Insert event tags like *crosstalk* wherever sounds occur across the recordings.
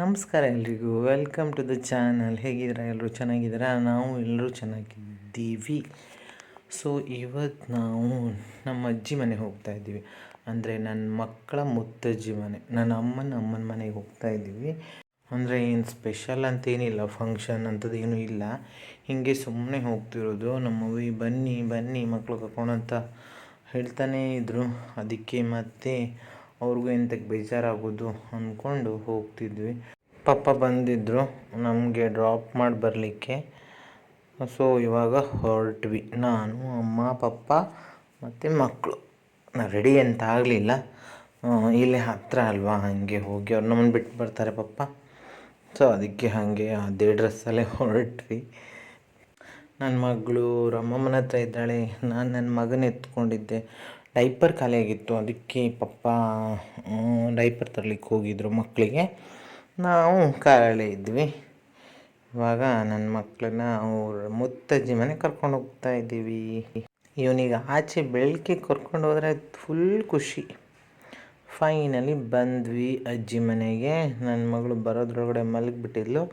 ನಮಸ್ಕಾರ ಎಲ್ರಿಗೂ. Welcome to the channel ಹೇಗಿದ್ದೀರಾ? ಎಲ್ಲರೂ ಚೆನ್ನಾಗಿದ್ದೀರಾ? ನಾವು ಎಲ್ಲರೂ ಚೆನ್ನಾಗಿದ್ದೀವಿ. ಸೊ ಇವತ್ತು ನಾವು ನಮ್ಮ ಅಜ್ಜಿ ಮನೆಗೆ ಹೋಗ್ತಾ ಇದ್ದೀವಿ. ಅಂದರೆ ನನ್ನ ಮಕ್ಕಳ ಮುತ್ತಜ್ಜಿ ಮನೆ. ನನ್ನ ಅಮ್ಮನ ಅಮ್ಮನ ಮನೆಗೆ ಹೋಗ್ತಾ ಇದ್ದೀವಿ. ಅಂದರೆ ಏನು ಸ್ಪೆಷಲ್ ಅಂತೇನಿಲ್ಲ ಫಂಕ್ಷನ್ ಅಂಥದ್ದು ಏನೂ ಇಲ್ಲ. ಹೀಗೆ ಸುಮ್ಮನೆ ಹೋಗ್ತಿರೋದು. ನಮ್ಮವ್ವಿ ಬನ್ನಿ ಬನ್ನಿ ಮಕ್ಕಳು ಕರ್ಕೊಂಡು ಅಂತ ಹೇಳ್ತಾನೇ ಇದ್ದರು ಅದಕ್ಕೆ ಮತ್ತೆ ಅವ್ರಿಗೂ ಎಂತಕ್ಕೆ ಬೇಜಾರಾಗೋದು ಅಂದ್ಕೊಂಡು ಹೋಗ್ತಿದ್ವಿ. ಪಪ್ಪ ಬಂದಿದ್ದರು ನಮಗೆ ಡ್ರಾಪ್ ಮಾಡಿ ಬರಲಿಕ್ಕೆ. ಸೊ ಇವಾಗ ಹೊರಟ್ವಿ. ನಾನು, ಅಮ್ಮ, ಪಪ್ಪ ಮತ್ತು ಮಕ್ಕಳು ರೆಡಿ ಅಂತ ಆಗಲಿಲ್ಲ. ಇಲ್ಲೇ ಹತ್ತಿರ ಅಲ್ವಾ, ಹಾಗೆ ಹೋಗಿ ಅವ್ರು ನಮ್ಮನ್ನು ಬಿಟ್ಟು ಬರ್ತಾರೆ ಪಪ್ಪ. ಸೊ ಅದಕ್ಕೆ ಹಾಗೆ ಅದೇ ಡ್ರೆಸ್ಸಲ್ಲೇ ಹೊರಟ್ವಿ. ನನ್ನ ಮಗಳು, ಅವ್ರ ಅಮ್ಮಮ್ಮನ ಹತ್ರ ಇದ್ದಾಳೆ. ನಾನು ನನ್ನ ಮಗನ ಎತ್ಕೊಂಡಿದ್ದೆ. ಡೈಪರ್ ಖಾಲಿಯಾಗಿತ್ತು. ಅದಕ್ಕೆ ಪಪ್ಪ ಡೈಪರ್ ತರಲಿಕ್ಕೆ ಹೋಗಿದ್ರು ಮಕ್ಕಳಿಗೆ. ನಾವು ಕಾರಲ್ಲೇ ಇದ್ವಿ. ಇವಾಗ ನನ್ನ ಮಕ್ಕಳನ್ನ ಅವ್ರ ಮುತ್ತಜ್ಜಿ ಮನೆ ಕರ್ಕೊಂಡು ಹೋಗ್ತಾ ಇದ್ದೀವಿ. ಇವನಿಗೆ ಆಚೆ ಬೆಳಗ್ಗೆ ಕರ್ಕೊಂಡು ಹೋದರೆ ಫುಲ್ ಖುಷಿ. ಫೈನಲಿ ಬಂದ್ವಿ ಅಜ್ಜಿ ಮನೆಗೆ. ನನ್ನ ಮಗಳು ಬರೋದ್ರೊಳಗಡೆ ಮಲಗಿಬಿಟ್ಟಿದ್ಲು.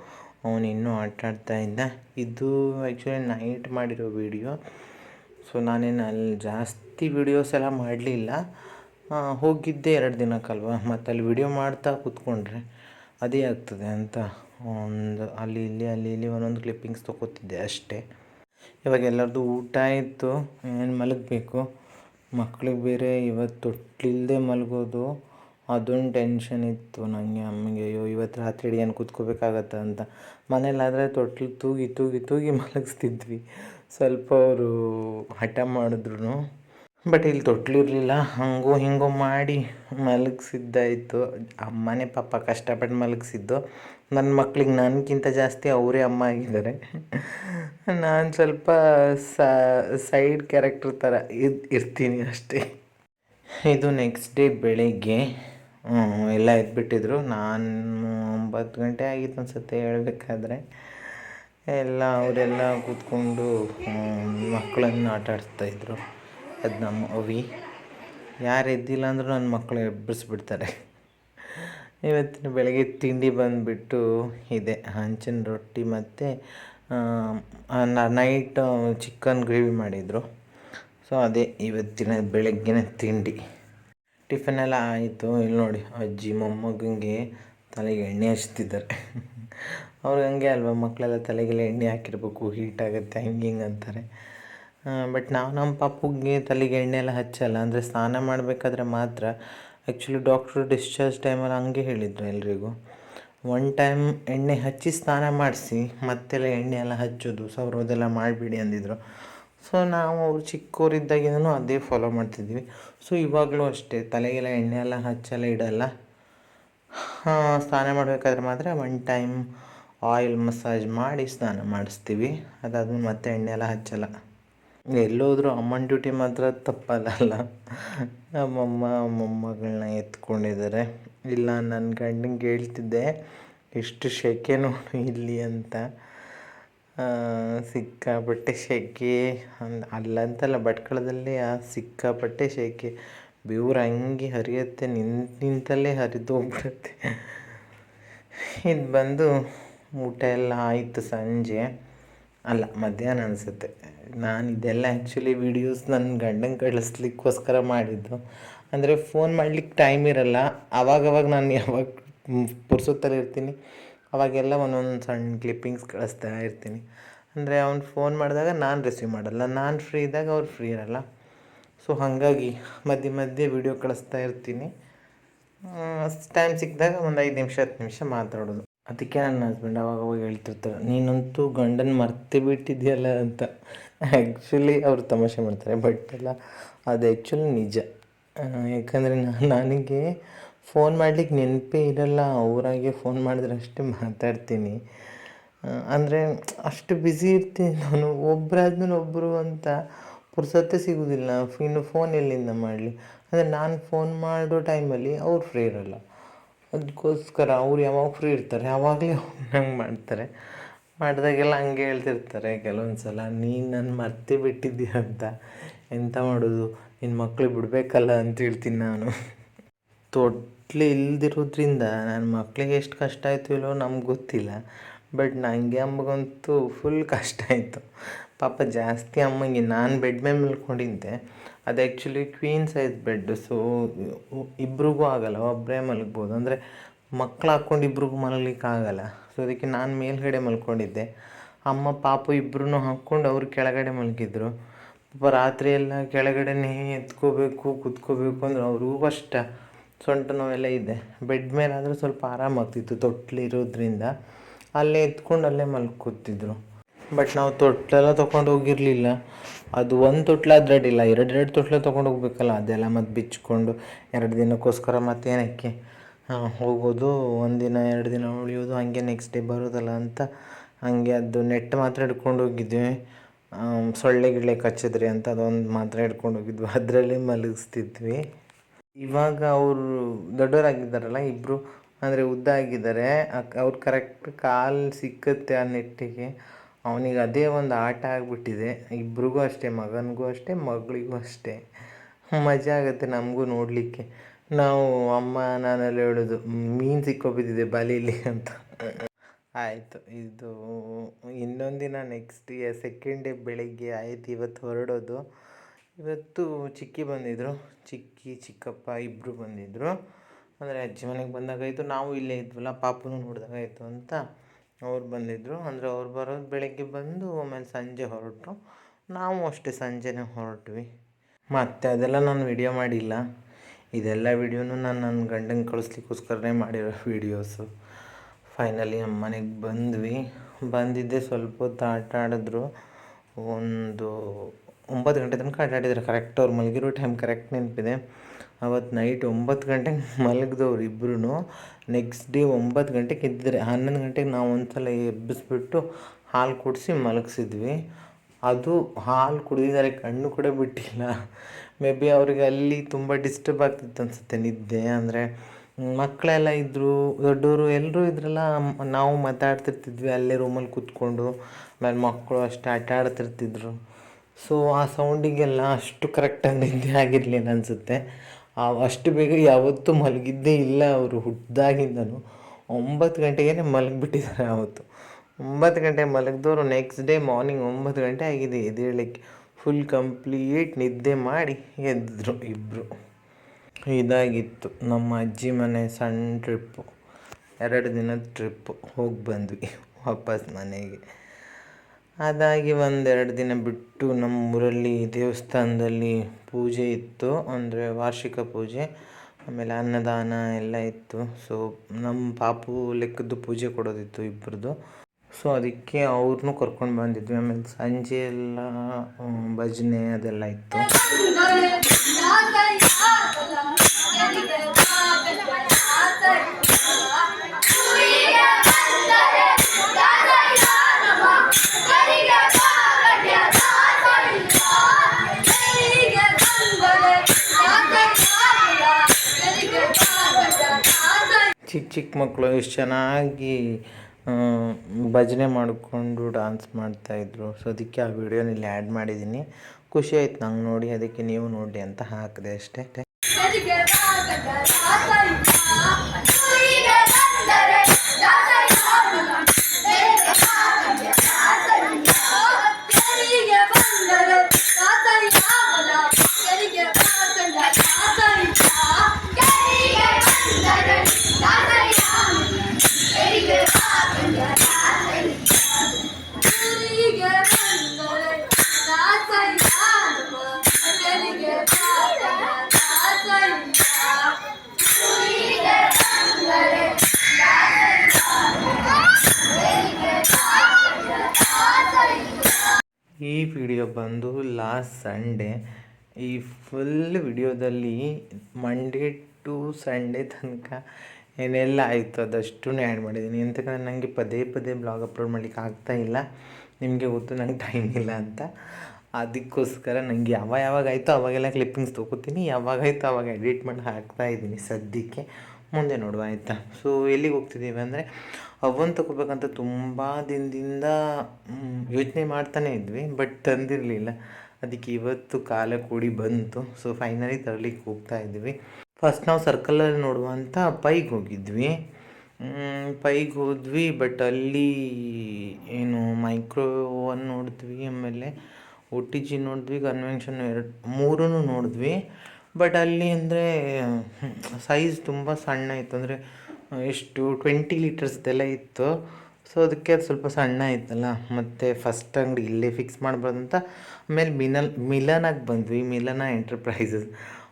ಅವನು ಇನ್ನೂ ಆಟ ಆಡ್ತಾ ಇದ್ದ. ಇದು ಆ್ಯಕ್ಚುಲಿ ನೈಟ್ ಮಾಡಿರೋ ವಿಡಿಯೋ ಸೊ ನಾನೇನು ಅಲ್ಲಿ ಜಾಸ್ತಿ ವಿಡಿಯೋಸ್ ಎಲ್ಲ ಮಾಡಲಿಲ್ಲ. ಹೋಗಿದ್ದೆ ಎರಡು ದಿನಕ್ಕಲ್ವ? ಮತ್ತು ಅಲ್ಲಿ ವಿಡಿಯೋ ಮಾಡ್ತಾ ಕೂತ್ಕೊಂಡ್ರೆ ಅದೇ ಆಗ್ತದೆ ಅಂತ ಒಂದು ಅಲ್ಲಿ ಇಲ್ಲಿ ಅಲ್ಲಿ ಇಲ್ಲಿ ಒಂದೊಂದು ಕ್ಲಿಪ್ಪಿಂಗ್ಸ್ ತೊಗೋತಿದ್ದೆ ಅಷ್ಟೇ. ಇವಾಗ ಎಲ್ಲರದು ಊಟ ಆಯಿತು, ಏನು ಮಲಗಬೇಕು? ಮಕ್ಳಿಗೆ ಬೇರೆ ಇವತ್ತು ತೊಟ್ಲಿಲ್ಲದೆ ಮಲಗೋದು, ಅದೊಂದು ಟೆನ್ಷನ್ ಇತ್ತು. ನನಗೆ ಅಮ್ಮಗೆ, ಅಯ್ಯೋ ಇವತ್ತು ರಾತ್ರಿ ಇಡೀ ಏನು ಕೂತ್ಕೋಬೇಕಾಗತ್ತ? ಅಂತ. ಮನೇಲಾದರೆ ತೊಟ್ಲು ತೂಗಿ ತೂಗಿ ತೂಗಿ ಮಲಗಿಸ್ತಿದ್ವಿ. ಸ್ವಲ್ಪ ಅವರು ಹಠ ಮಾಡಿದ್ರು. ಬಟ್ ಇಲ್ಲಿ ತೊಟ್ಲಿರಲಿಲ್ಲ. ಹಂಗೋ ಹಿಂಗೋ ಮಾಡಿ ಮಲಗಿಸಿದ್ದಾಯಿತು. ಅಮ್ಮನೇ ಪಾಪ ಕಷ್ಟಪಟ್ಟು ಮಲಗಿಸಿದ್ದು. ನನ್ನ ಮಕ್ಳಿಗೆ ನನಗಿಂತ ಜಾಸ್ತಿ ಅವರೇ ಅಮ್ಮ ಆಗಿದ್ದಾರೆ. ನಾನು ಸ್ವಲ್ಪ ಸೈಡ್ ಕ್ಯಾರೆಕ್ಟರ್ ಥರ ಇದ್ ಇರ್ತೀನಿ ಅಷ್ಟೇ. ಇದು ನೆಕ್ಸ್ಟ್ ಡೇ ಬೆಳಗ್ಗೆ. ಎಲ್ಲ ಎದ್ಬಿಟ್ಟಿದ್ರು. ನಾನು ಒಂಬತ್ತು ಗಂಟೆ ಆಗಿತ್ತು ಅನ್ಸುತ್ತೆ ಹೇಳಬೇಕಾದ್ರೆ. ಎಲ್ಲ ಅವರೆಲ್ಲ ಕೂತ್ಕೊಂಡು ಮಕ್ಕಳನ್ನು ಆಟ ಆಡಿಸ್ತಾಯಿದ್ರು ಅದು ನಮ್ಮ ಅವಿ. ಯಾರು ಎದ್ದಿಲ್ಲ ಅಂದರೂ ನನ್ನ ಮಕ್ಕಳು ಎಬ್ಬಿಸ್ಬಿಡ್ತಾರೆ. ಇವತ್ತಿನ ಬೆಳಗ್ಗೆ ತಿಂಡಿ ಬಂದುಬಿಟ್ಟು ಇದೆ. ಹಂಚಿನ ರೊಟ್ಟಿ ಮತ್ತು ನೈಟ್ ಚಿಕನ್ ಗ್ರೇವಿ ಮಾಡಿದರು. ಸೊ, ಅದೇ ಇವತ್ತಿನ ಬೆಳಗ್ಗಿನ ತಿಂಡಿ. ಟಿಫನ್ ಎಲ್ಲ ಆಯಿತು. ಇಲ್ಲಿ ನೋಡಿ, ಅಜ್ಜಿ ಮೊಮ್ಮಗಂಗೆ ತಲೆಗೆ ಎಣ್ಣೆ ಹಚ್ತಿದ್ದಾರೆ. ಅವ್ರಿಗೆ ಹಂಗೆ ಅಲ್ವಾ? ಮಕ್ಕಳೆಲ್ಲ ತಲೆಗೆಲ್ಲ ಎಣ್ಣೆ ಹಾಕಿರ್ಬೇಕು. ಹೀಟ್ ಆಗುತ್ತೆ. ಹಂಗೆ ಹಿಂಗೆ ಅಂತಾರೆ. ಬಟ್ ನಾವು ನಮ್ಮ ಪಾಪುಗೆ ತಲೆಗೆ ಎಣ್ಣೆ ಎಲ್ಲ ಹಚ್ಚಲ್ಲ. ಅಂದರೆ ಸ್ನಾನ ಮಾಡಬೇಕಾದ್ರೆ ಮಾತ್ರ ಆ್ಯಕ್ಚುಲಿ ಡಾಕ್ಟ್ರು ಡಿಸ್ಚಾರ್ಜ್ ಟೈಮಲ್ಲಿ ಹಂಗೆ ಹೇಳಿದ್ರು ಎಲ್ರಿಗೂ. ಒನ್ ಟೈಮ್ ಎಣ್ಣೆ ಹಚ್ಚಿ ಸ್ನಾನ ಮಾಡಿಸಿ, ಮತ್ತೆಲ್ಲ ಎಣ್ಣೆ ಎಲ್ಲ ಹಚ್ಚೋದು, ಸವರೋದೆಲ್ಲ ಮಾಡಿಬಿಡಿ ಅಂದಿದ್ರು. ಸೊ ನಾವು ಅವ್ರು ಚಿಕ್ಕವರಿದ್ದಾಗಿನೂ ಅದೇ ಫಾಲೋ ಮಾಡ್ತಿದ್ವಿ. ಸೊ ಇವಾಗಲೂ ಅಷ್ಟೇ, ತಲೆಗೆಲ್ಲ ಎಣ್ಣೆ ಎಲ್ಲ ಹಚ್ಚಲ್ಲ, ಇಡಲ್ಲ. ಸ್ನಾನ ಮಾಡಬೇಕಾದ್ರೆ ಮಾತ್ರ ಒನ್ ಟೈಮ್ ಆಯಿಲ್ ಮಸಾಜ್ ಮಾಡಿ ಸ್ನಾನ ಮಾಡಿಸ್ತೀವಿ. ಅದಾದ್ಮೇಲೆ ಮತ್ತೆ ಎಣ್ಣೆ ಎಲ್ಲ ಹಚ್ಚಲ್ಲ. ಎಲ್ಲೋದ್ರೂ ಅಮ್ಮನ ಡ್ಯೂಟಿ ಮಾತ್ರ ತಪ್ಪಲ್ಲ ನಮ್ಮಮ್ಮ ಮೊಮ್ಮಗಳನ್ನ ಎತ್ಕೊಂಡಿದ್ದಾರೆ. ಇಲ್ಲ ನನ್ನ ಗಂಡಂಗೆ ಹೇಳ್ತಿದ್ದೆ ಎಷ್ಟು ಶೆಕೆ ನೋಡು ಇಲ್ಲಿ ಅಂತ. ಸಿಕ್ಕಾಪಟ್ಟೆ ಶೆಕೆ ಅಂದ್, ಅಲ್ಲಂತಲ್ಲ, ಭಟ್ಕಳದಲ್ಲಿ ಆ ಸಿಕ್ಕಾಪಟ್ಟೆ ಶೆಕೆ. ಬೆವ್ರು ಹಂಗೆ ಹರಿಯುತ್ತೆ, ನಿಂತು, ನಿಂತಲ್ಲೇ ಹರಿದು ಹೋಗ್ಬಿಡುತ್ತೆ. ಇದು ಬಂದು ಊಟ ಎಲ್ಲ ಆಯಿತು ಸಂಜೆ. ಅಲ್ಲ, ಮಧ್ಯಾಹ್ನ ಅನಿಸುತ್ತೆ. ನಾನು ಇದೆಲ್ಲ ಆ್ಯಕ್ಚುಲಿ ವೀಡಿಯೋಸ್ ನನ್ನ ಗಂಡಂಗೆ ಕಳಿಸ್ಲಿಕ್ಕೋಸ್ಕರ ಮಾಡಿದ್ದು. ಅಂದರೆ ಫೋನ್ ಮಾಡ್ಲಿಕ್ಕೆ ಟೈಮ್ ಇರಲ್ಲ. ಆವಾಗವಾಗ ನಾನು ಯಾವಾಗ ಪುರ್ಸೊತ್ತಲ್ಲಿ ಇರ್ತೀನಿ, ಅವಾಗೆಲ್ಲ ಒಂದೊಂದು ಸಣ್ಣ ಕ್ಲಿಪ್ಪಿಂಗ್ಸ್ ಕಳಿಸ್ತಾ ಇರ್ತೀನಿ. ಅಂದರೆ ಅವ್ನು ಫೋನ್ ಮಾಡಿದಾಗ ನಾನು ರಿಸೀವ್ ಮಾಡಲ್ಲ. ನಾನು ಫ್ರೀ ಇದ್ದಾಗ ಅವ್ರು ಫ್ರೀ ಇರಲ್ಲ. ಸೊ ಹಾಗಾಗಿ ಮಧ್ಯೆ ಮಧ್ಯೆ ವೀಡಿಯೋ ಕಳಿಸ್ತಾ ಇರ್ತೀನಿ. ಟೈಮ್ ಸಿಕ್ಕಿದಾಗ ಒಂದು ಐದು ನಿಮಿಷ, ಹತ್ತು ನಿಮಿಷ ಮಾತಾಡೋದು. ಅದಕ್ಕೆ ನನ್ನ ಹಸ್ಬೆಂಡ್ ಅವಾಗ ಅವಾಗ ಹೇಳ್ತಿರ್ತಾರೆ, ನೀನಂತೂ ಗಂಡನ ಮರ್ತೇ ಬಿಟ್ಟಿದೆಯಲ್ಲ ಅಂತ. ಆ್ಯಕ್ಚುಲಿ ಅವರು ತಮಾಷೆ ಮಾಡ್ತಾರೆ ಬಟ್ ಎಲ್ಲ ಅದು ಆ್ಯಕ್ಚುಲಿ ನಿಜ. ಯಾಕಂದರೆ ನನಗೆ ಫೋನ್ ಮಾಡ್ಲಿಕ್ಕೆ ನೆನಪೇ ಇರಲ್ಲ, ಅವರಾಗೆ ಫೋನ್ ಮಾಡಿದ್ರೆ ಅಷ್ಟೇ ಮಾತಾಡ್ತೀನಿ. ಅಂದರೆ ಅಷ್ಟು ಬ್ಯುಸಿ ಇರ್ತೀನಿ ನಾನು ಒಬ್ಬರಾದ್ಮೇಲೆ ಒಬ್ಬರು ಅಂತ ಪುರ್ಸತ್ತೆ ಸಿಗೋದಿಲ್ಲ. ಇನ್ನು ಫೋನ್ ಎಲ್ಲಿಂದ ಮಾಡಲಿ? ಅಂದರೆ ನಾನು ಫೋನ್ ಮಾಡೋ ಟೈಮಲ್ಲಿ ಅವ್ರು ಫ್ರೀ ಇರೋಲ್ಲ. ಅದಕ್ಕೋಸ್ಕರ ಅವ್ರು ಯಾವಾಗ ಫ್ರೀ ಇರ್ತಾರೆ, ಯಾವಾಗಲೇ ಹಂಗೆ ಮಾಡ್ತಾರೆ. ಮಾಡಿದಾಗೆಲ್ಲ ಹಂಗೆ ಹೇಳ್ತಿರ್ತಾರೆ ಕೆಲವೊಂದು ಸಲ ನೀನು ನನ್ನ ಮರ್ತೇ ಬಿಟ್ಟಿದ್ದೀಯ ಅಂತ? ಎಂಥ ಮಾಡೋದು? ನಿನ್ನ ಮಕ್ಕಳು ಬಿಡಬೇಕಲ್ಲ? ಅಂತ ಹೇಳ್ತೀನಿ ನಾನು. ತೊಟ್ಲು ಇಲ್ದಿರೋದ್ರಿಂದ ನನ್ನ ಮಕ್ಕಳಿಗೆ ಎಷ್ಟು ಕಷ್ಟ ಆಯಿತು ಇಲ್ಲೋ ನಮ್ಗೆ ಗೊತ್ತಿಲ್ಲ. ಬಟ್ ನನಗೆ ಅಮ್ಮಗಂತೂ ಫುಲ್ ಕಷ್ಟ ಆಯಿತು. ಪಾಪ ಜಾಸ್ತಿ ಅಮ್ಮಂಗೆ, ನಾನು ಬೆಡ್ ಮೇಲೆ ಮಲ್ಕೊಂಡಿದ್ದೆ ಅದು actually queen size bed so ಇಬ್ರಿಗೂ ಆಗಲ್ಲ ಒಬ್ಬರೇ ಮಲಗ್ಬೋದು. ಅಂದರೆ ಮಕ್ಳು ಹಾಕ್ಕೊಂಡು ಇಬ್ರಿಗೂ ಮಲಗಲಿಕ್ಕೆ ಆಗಲ್ಲ ಸೊ ಅದಕ್ಕೆ ನಾನು ಮೇಲ್ಗಡೆ ಮಲ್ಕೊಂಡಿದ್ದೆ. ಅಮ್ಮ, ಪಾಪ ಇಬ್ಬರೂ ಹಾಕ್ಕೊಂಡು ಅವರು ಕೆಳಗಡೆ ಮಲಗಿದ್ರು. ಪಾಪ ರಾತ್ರಿ ಎಲ್ಲ ಕೆಳಗಡೆನೇ ಎತ್ಕೋಬೇಕು, ಕುತ್ಕೋಬೇಕು ಅಂದ್ರೆ ಅವ್ರಿಗೂ ಕಷ್ಟ. ಸೊಂಟ ನೋವೆಲ್ಲ ಇದೆ. ಬೆಡ್ ಮೇಲೆ ಸ್ವಲ್ಪ ಆರಾಮಾಗ್ತಿತ್ತು, ತೊಟ್ಲಿರೋದ್ರಿಂದ. ಅಲ್ಲೇ ಎತ್ಕೊಂಡು ಅಲ್ಲೇ ಮಲ್ಕೋತಿದ್ರು. ಬಟ್ ನಾವು ತೊಟ್ಲೆಲ್ಲ ತೊಗೊಂಡು ಹೋಗಿರಲಿಲ್ಲ. ಅದು ಒಂದು ತೊಟ್ಲಾದ್ರೆ ಅಡ್ಡಿಲ್ಲ ಎರಡು ಎರಡು ತೊಟ್ಲೆ ತೊಗೊಂಡು ಹೋಗ್ಬೇಕಲ್ಲ. ಅದೆಲ್ಲ ಮತ್ತು ಬಿಚ್ಚಿಕೊಂಡು ಎರಡು ದಿನಕ್ಕೋಸ್ಕರ ಮತ್ತೇನಕ್ಕೆ ಹೋಗೋದು. ಹೋಗೋದು ಒಂದಿನ ಎರಡು ದಿನ ಉಳಿಯೋದು. ಹಾಗೆ ನೆಕ್ಸ್ಟ್ ಡೇ ಬರೋದಲ್ಲ ಅಂತ ಹಾಗೆ ಅದು ನೆಟ್ ಮಾತ್ರ ಹಿಡ್ಕೊಂಡು ಹೋಗಿದ್ವಿ. ಸೊಳ್ಳೆ ಗಿಳ್ಳೆ ಕಚ್ಚಿದ್ರಿ ಅಂತ ಅದೊಂದು ಮಾತ್ರ ಹಿಡ್ಕೊಂಡು ಹೋಗಿದ್ವಿ. ಅದರಲ್ಲೇ ಮಲಗಿಸ್ತಿದ್ವಿ. ಇವಾಗ ಅವರು ದೊಡ್ಡವರಾಗಿದ್ದಾರಲ್ಲ ಇಬ್ಬರು ಅಂದರೆ ಉದ್ದ ಆಗಿದ್ದಾರೆ. ಅವ್ರು ಕರೆಕ್ಟ್ ಕಾಲು ಸಿಕ್ಕತ್ತೆ ಆ ನೆಟ್ಟಿಗೆ ಅವನಿಗೆ ಅದೇ ಒಂದು ಆಟ ಆಗಿಬಿಟ್ಟಿದೆ. ಇಬ್ರಿಗೂ ಅಷ್ಟೇ, ಮಗನಿಗೂ ಅಷ್ಟೇ, ಮಗಳಿಗೂ ಅಷ್ಟೇ. ಮಜಾ ಆಗುತ್ತೆ ನಮಗೂ ನೋಡಲಿಕ್ಕೆ. ನಾವು ಅಮ್ಮ, ನಾನೆಲ್ಲ ಹೇಳೋದು, ಮೀನು ಸಿಕ್ಕೋಬಿದ್ದಿದೆ ಬಲೀಲಿ ಅಂತ. ಆಯಿತು, ಇದು ಇನ್ನೊಂದು ದಿನ ನೆಕ್ಸ್ಟ್ ಸೆಕೆಂಡ್ ಡೇ ಬೆಳಗ್ಗೆ ಆಯಿತು, ಇವತ್ತು ಹೊರಡೋದು. ಇವತ್ತು ಚಿಕ್ಕಿ ಬಂದಿದ್ದರು ಚಿಕ್ಕಿ, ಚಿಕ್ಕಪ್ಪ ಇಬ್ಬರು ಬಂದಿದ್ದರು ಅಂದರೆ ಅಜ್ಜಿ ಮನೆಗೆ ಬಂದಾಗಾಯಿತು ನಾವು ಇಲ್ಲೇ ಇದ್ವಲ್ಲ, ಪಾಪುನು ನೋಡಿದಾಗಾಯಿತು ಅಂತ. ಅವ್ರು ಬಂದಿದ್ದರು ಅಂದರೆ ಅವ್ರು ಬರೋದು ಬೆಳಗ್ಗೆ ಬಂದು ಆಮೇಲೆ ಸಂಜೆ ಹೊರಟರು. ನಾವು ಅಷ್ಟೇ ಸಂಜೆನೇ ಹೊರಟ್ವಿ. ಮತ್ತು ಅದೆಲ್ಲ ನಾನು ವಿಡಿಯೋ ಮಾಡಿಲ್ಲ. ಇದೆಲ್ಲ ವಿಡಿಯೋನೂ ನಾನು ನನ್ನ ಗಂಡನ ಕಳಿಸ್ಲಿಕ್ಕೋಸ್ಕರನೇ ಮಾಡಿರೋ ವೀಡಿಯೋಸು ಫೈನಲಿ ನಮ್ಮ ಮನೆಗೆ ಬಂದ್ವಿ. ಬಂದಿದ್ದೆ ಸ್ವಲ್ಪ ಹೊತ್ತು ಆಟ ಆಡಿದ್ರು. ಒಂದು ಒಂಬತ್ತು ಗಂಟೆ ತನಕ ಆಟ ಆಡಿದ್ರು. ಕರೆಕ್ಟ್ ಅವ್ರು ಮಲಗಿರೋ ಟೈಮ್ ಕರೆಕ್ಟ್ ನೆನಪಿದೆ. ಅವತ್ತು ನೈಟ್ ಒಂಬತ್ತು ಗಂಟೆಗೆ ಮಲಗಿದವ್ರು ಇಬ್ಬರೂ ನೆಕ್ಸ್ಟ್ ಡೇ ಒಂಬತ್ತು ಗಂಟೆಗೆ ಎದ್ದಿದ್ದಾರೆ. ಹನ್ನೊಂದು ಗಂಟೆಗೆ ನಾವು ಒಂದು ಸಲ ಎಬ್ಬಿಸ್ಬಿಟ್ಟು ಹಾಲು ಕುಡಿಸಿ ಮಲಗಿಸಿದ್ವಿ. ಅದು ಹಾಲು ಕುಡಿದಿದ್ದಾರೆ, ಕಣ್ಣು ಕೂಡ ಬಿಟ್ಟಿಲ್ಲ. ಮೇ ಬಿ ಅವ್ರಿಗೆ ಅಲ್ಲಿ ತುಂಬ ಡಿಸ್ಟರ್ಬ್ ಆಗ್ತಿತ್ತು ಅನಿಸುತ್ತೆ ನಿದ್ದೆ. ಅಂದರೆ ಮಕ್ಕಳೆಲ್ಲ ಇದ್ದರು ದೊಡ್ಡವರು ಎಲ್ಲರೂ ಇದ್ರಲ್ಲ, ನಾವು ಮಾತಾಡ್ತಿರ್ತಿದ್ವಿ ಅಲ್ಲೇ ರೂಮಲ್ಲಿ ಕೂತ್ಕೊಂಡು. ಆಮೇಲೆ ಮಕ್ಕಳು ಅಷ್ಟು ಆಟ ಆಡ್ತಿರ್ತಿದ್ರು. ಸೊ ಆ ಸೌಂಡಿಗೆಲ್ಲ ಅಷ್ಟು ಕರೆಕ್ಟಾಗಿ ನಿದ್ದೆ ಆಗಿರಲಿಲ್ಲ ಅನಿಸುತ್ತೆ. ಅಷ್ಟು ಬೇಗ ಯಾವತ್ತೂ ಮಲಗಿದ್ದೇ ಇಲ್ಲ ಅವರು ಹುಟ್ಟಿದಾಗಿಂದನು. ಒಂಬತ್ತು ಗಂಟೆಗೇ ಮಲಗಿಬಿಟ್ಟಿದ್ದಾರೆ ಆವತ್ತು ಒಂಬತ್ತು ಗಂಟೆ ಮಲಗಿದವರು ನೆಕ್ಸ್ಟ್ ಡೇ ಮಾರ್ನಿಂಗ್ ಒಂಬತ್ತು ಗಂಟೆ ಆಗಿದೆ. ಎದ್ದೇಳಲಿಕ್ಕೆ ಫುಲ್ ಕಂಪ್ಲೀಟ್ ನಿದ್ದೆ ಮಾಡಿ ಎದ್ದರು ಇಬ್ಬರು ಇದಾಗಿತ್ತು ನಮ್ಮ ಅಜ್ಜಿ ಮನೆ ಸಣ್ಣ ಟ್ರಿಪ್ಪು ಎರಡು ದಿನದ ಟ್ರಿಪ್ಪು ಹೋಗಿ ಬಂದ್ವಿ ವಾಪಸ್ ಮನೆಗೆ. ಅದಾಗಿ ಒಂದೆರಡು ದಿನ ಬಿಟ್ಟು ನಮ್ಮ ಊರಲ್ಲಿ ದೇವಸ್ಥಾನದಲ್ಲಿ ಪೂಜೆ ಇತ್ತು. ಅಂದರೆ ವಾರ್ಷಿಕ ಪೂಜೆ, ಆಮೇಲೆ ಅನ್ನದಾನ ಎಲ್ಲ ಇತ್ತು. ಸೊ ನಮ್ಮ ಪಾಪು ಲೆಕ್ಕದ್ದು ಪೂಜೆ ಕೊಡೋದಿತ್ತು ಇಬ್ಬರದ್ದು ಸೊ ಅದಕ್ಕೆ ಅವ್ರನ್ನೂ ಕರ್ಕೊಂಡು ಬಂದಿದ್ವಿ. ಆಮೇಲೆ ಸಂಜೆ ಎಲ್ಲ ಭಜನೆ ಅದೆಲ್ಲ ಇತ್ತು. ಚಿಕ್ಕ ಮಕ್ಕಳು ಎಷ್ಟು ಚೆನ್ನಾಗಿ ಭಜನೆ ಮಾಡಿಕೊಂಡು ಡಾನ್ಸ್ ಮಾಡ್ತಾಯಿದ್ರು ಸೊ ಅದಕ್ಕೆ ಆ ವಿಡಿಯೋನ ಇಲ್ಲಿ ಆ್ಯಡ್ ಮಾಡಿದ್ದೀನಿ. ಖುಷಿ ಆಯ್ತು ನಂಗೆ ನೋಡಿ, ಅದಕ್ಕೆ ನೀವು ನೋಡಿ ಅಂತ ಹಾಕಿದೆ ಅಷ್ಟೇ. ಈ ವಿಡಿಯೋ ಬಂದು ಲಾಸ್ಟ್ ಸಂಡೇ ಈ ಫುಲ್ ವಿಡಿಯೋದಲ್ಲಿ ಮಂಡೇ ಟು ಸಂಡೇ ತನಕ ಏನೆಲ್ಲ ಆಯಿತು ಅದಷ್ಟು ಆ್ಯಡ್ ಮಾಡಿದ್ದೀನಿ. ಎಂತಕ್ಕಂದ್ರೆ ನನಗೆ ಪದೇ ಪದೇ ಬ್ಲಾಗ್ ಅಪ್ಲೋಡ್ ಮಾಡಲಿಕ್ಕೆ ಆಗ್ತಾ ಇಲ್ಲ. ನಿಮಗೆ ಗೊತ್ತು, ನಂಗೆ ಟೈಮ್ ಇಲ್ಲ ಅಂತ. ಅದಕ್ಕೋಸ್ಕರ ನನಗೆ ಯಾವಾಗ ಯಾವಾಗ ಆಯಿತು ಅವಾಗೆಲ್ಲ ಕ್ಲಿಪ್ಪಿಂಗ್ಸ್ ತೊಗೋತೀನಿ. ಯಾವಾಗ ಆಯಿತು ಅವಾಗ ಎಡಿಟ್ ಮಾಡಿ ಹಾಕ್ತಾ ಇದ್ದೀನಿ ಸದ್ಯಕ್ಕೆ. ಮುಂದೆ ನೋಡುವ, ಆಯಿತಾ? ಸೊ ಎಲ್ಲಿಗೆ ಹೋಗ್ತಿದ್ದೀವಿ ಅಂದರೆ, ಅವನ್ ತಗೋಬೇಕಂತ ತುಂಬ ದಿನದಿಂದ ಯೋಚನೆ ಮಾಡ್ತಾನೆ ಇದ್ವಿ ಬಟ್ ತಂದಿರಲಿಲ್ಲ. ಅದಕ್ಕೆ ಇವತ್ತು ಕಾಲ ಕೂಡಿ ಬಂತು. ಸೊ ಫೈನಲಿ ತರಲಿಕ್ಕೆ ಹೋಗ್ತಾ ಇದ್ವಿ. ಫಸ್ಟ್ ನಾವು ಸರ್ಕಲಲ್ಲಿ ನೋಡುವಂಥ ಪೈಗೆ ಹೋಗಿದ್ವಿ. ಪೈಗೆ ಹೋದ್ವಿ ಬಟ್ ಅಲ್ಲಿ ಏನು ಮೈಕ್ರೋವನ್ ನೋಡಿದ್ವಿ, ಆಮೇಲೆ ಒ ಟಿ ಜಿ ನೋಡಿದ್ವಿ ಕನ್ವೆನ್ಷನ್ ಎರಡು ಮೂರೂ ನೋಡಿದ್ವಿ. ಬಟ್ ಅಲ್ಲಿ ಅಂದರೆ ಸೈಜ್ ತುಂಬ ಸಣ್ಣ ಇತ್ತು. ಅಂದರೆ, ಎಷ್ಟು ಟ್ವೆಂಟಿ ಲೀಟರ್ಸ್ದೆಲ್ಲ ಇತ್ತು. ಸೊ ಅದಕ್ಕೆ ಅದು ಸ್ವಲ್ಪ ಸಣ್ಣ ಇತ್ತಲ್ಲ. ಮತ್ತು ಫಸ್ಟ್ ಅಂಗಡಿ ಇಲ್ಲೇ ಫಿಕ್ಸ್ ಮಾಡ್ಬಾರ್ದು ಅಂತ ಆಮೇಲೆ ಮಿನಲ್, ಮಿಲನಾಗಿ ಬಂದ್ವಿ. ಮಿಲನ ಎಂಟರ್ಪ್ರೈಸಸ್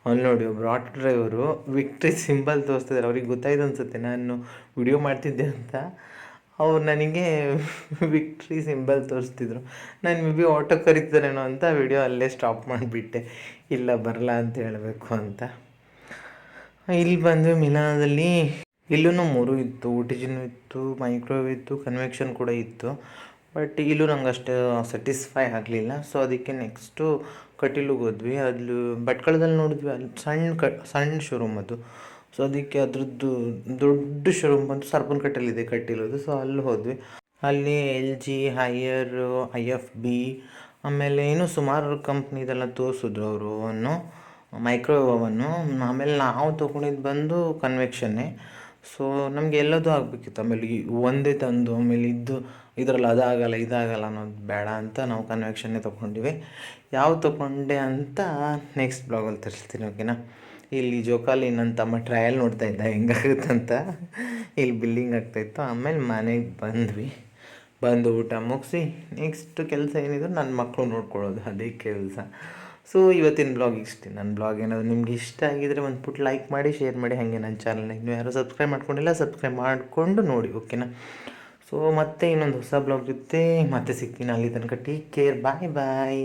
ಅಲ್ಲಿ ನೋಡಿ ಒಬ್ಬರು ಆಟೋ ಡ್ರೈವರು ವಿಕ್ಟ್ರಿ ಸಿಂಬಲ್ ತೋರಿಸ್ತಿದ್ದಾರೆ ಅವ್ರಿಗೆ ಗೊತ್ತಾಯ್ತು ಅನ್ಸುತ್ತೆ. ನಾನು ವಿಡಿಯೋ ಮಾಡ್ತಿದ್ದೆ ಅಂತ. ಅವ್ರು ನನಗೆ *laughs* ವಿಕ್ಟ್ರಿ ಸಿಂಬಲ್ ತೋರಿಸ್ತಿದ್ರು. ನಾನು ಮೇ ಬಿ ಆಟೋ ಕರೀತಾರೇನೋ ಅಂತ ವಿಡಿಯೋ ಅಲ್ಲೇ ಸ್ಟಾಪ್ ಮಾಡಿಬಿಟ್ಟೆ. ಇಲ್ಲ ಬರಲ್ಲ ಅಂತ ಹೇಳಬೇಕು ಅಂತ. ಇಲ್ಲಿ ಬಂದು ಮಿಲಾನದಲ್ಲಿ ಇಲ್ಲೂ ಮೂರು ಇತ್ತು. ಊಟಿಜಿನ ಇತ್ತು ಮೈಕ್ರೋವೇವ್ ಇತ್ತು ಕನ್ವೆಕ್ಷನ್ ಕೂಡ ಇತ್ತು. ಬಟ್ ಇಲ್ಲೂ ನಂಗೆ ಅಷ್ಟು ಸ್ಯಾಟಿಸ್ಫೈ ಆಗಲಿಲ್ಲ. ಸೊ ಅದಕ್ಕೆ ನೆಕ್ಸ್ಟು ಕಟೀಲಿಗೆ ಹೋದ್ವಿ. ಅಲ್ಲಿ ಭಟ್ಕಳದಲ್ಲಿ ನೋಡಿದ್ವಿ. ಅಲ್ಲಿ ಸಣ್ಣ ಕ ಸಣ್ಣ ಶೋರೂಮ್ ಅದು. ಸೊ ಅದಕ್ಕೆ ಅದರದ್ದು ದೊಡ್ಡ ಶೋರೂಮ್ ಬಂದು ಸರ್ಪನಕಟ್ಟೆಲಿದೆ ಕಟ್ಟಿರೋದು. ಸೊ ಅಲ್ಲಿ ಹೋದ್ವಿ. ಅಲ್ಲಿ L G Haier I F B ಆಮೇಲೆ ಇನ್ನೂ ಸುಮಾರು ಕಂಪ್ನಿದೆಲ್ಲ ತೋರಿಸಿದ್ರು ಅವರು ಅವನು ಮೈಕ್ರೋವೇವ್ ಅವನು ಆಮೇಲೆ ನಾವು ತೊಗೊಂಡಿದ್ದು ಬಂದು ಕನ್ವೆಕ್ಷನ್ನೇ ಸೊ ನಮಗೆ ಎಲ್ಲದೂ ಆಗಬೇಕಿತ್ತು. ಆಮೇಲೆ ಒಂದೇ ತಂದು, ಆಮೇಲೆ ಇದ್ದು, ಇದರಲ್ಲಿ ಅದಾಗಲ್ಲ, ಇದಾಗಲ್ಲ ಅನ್ನೋದು ಬೇಡ ಅಂತ ನಾವು ಕನ್ವೆಕ್ಷನ್ನೇ ತೊಗೊಂಡಿವಿ. ಯಾವ ತೊಗೊಂಡೆ ಅಂತ ನೆಕ್ಸ್ಟ್ ಬ್ಲಾಗಲ್ಲಿ ತರಿಸ್ತೀನಿ ಓಕೆನಾ ಇಲ್ಲಿ ಜೋಕಾಲಿ ನನ್ನ ತಮ್ಮ ಟ್ರಯಲ್ ನೋಡ್ತಾ ಇದ್ದ, ಹೆಂಗಾಗುತ್ತಂತ. ಇಲ್ಲಿ ಬಿಲ್ಲಿಂಗ್ ಆಗ್ತಾಯಿತ್ತು ಆಮೇಲೆ ಮನೆಗೆ ಬಂದ್ವಿ. ಬಂದು ಊಟ ಮುಗಿಸಿ ನೆಕ್ಸ್ಟ್ ಕೆಲಸ ಏನಿದ್ರು ನನ್ನ ಮಕ್ಕಳು ನೋಡ್ಕೊಳ್ಳೋದು, ಅದೇ ಕೆಲಸ. ಸೊ ಇವತ್ತಿನ ಬ್ಲಾಗ್ ಇಷ್ಟೇ. ನನ್ನ ಬ್ಲಾಗ್ ಏನಾದರೂ ನಿಮ್ಗೆ ಇಷ್ಟ ಆಗಿದ್ರೆ ಒಂದು ಪುಟ್ ಲೈಕ್ ಮಾಡಿ ಶೇರ್ ಮಾಡಿ, ಹಾಗೆ ನನ್ನ ಚಾನಲ್ನ ನೀವು ಯಾರೋ ಸಬ್ಸ್ಕ್ರೈಬ್ ಮಾಡ್ಕೊಂಡಿಲ್ಲ ಸಬ್ಸ್ಕ್ರೈಬ್ ಮಾಡಿಕೊಂಡು ನೋಡಿ ಓಕೆನಾ ಸೊ ಮತ್ತೆ ಇನ್ನೊಂದು ಹೊಸ ಬ್ಲಾಗ್ ಜೊತೆ ಮತ್ತೆ ಸಿಗ್ತೀನಿ. ಅಲ್ಲಿ ತನಕ ಟೇಕ್ ಕೇರ್ ಬಾಯ್ ಬಾಯ್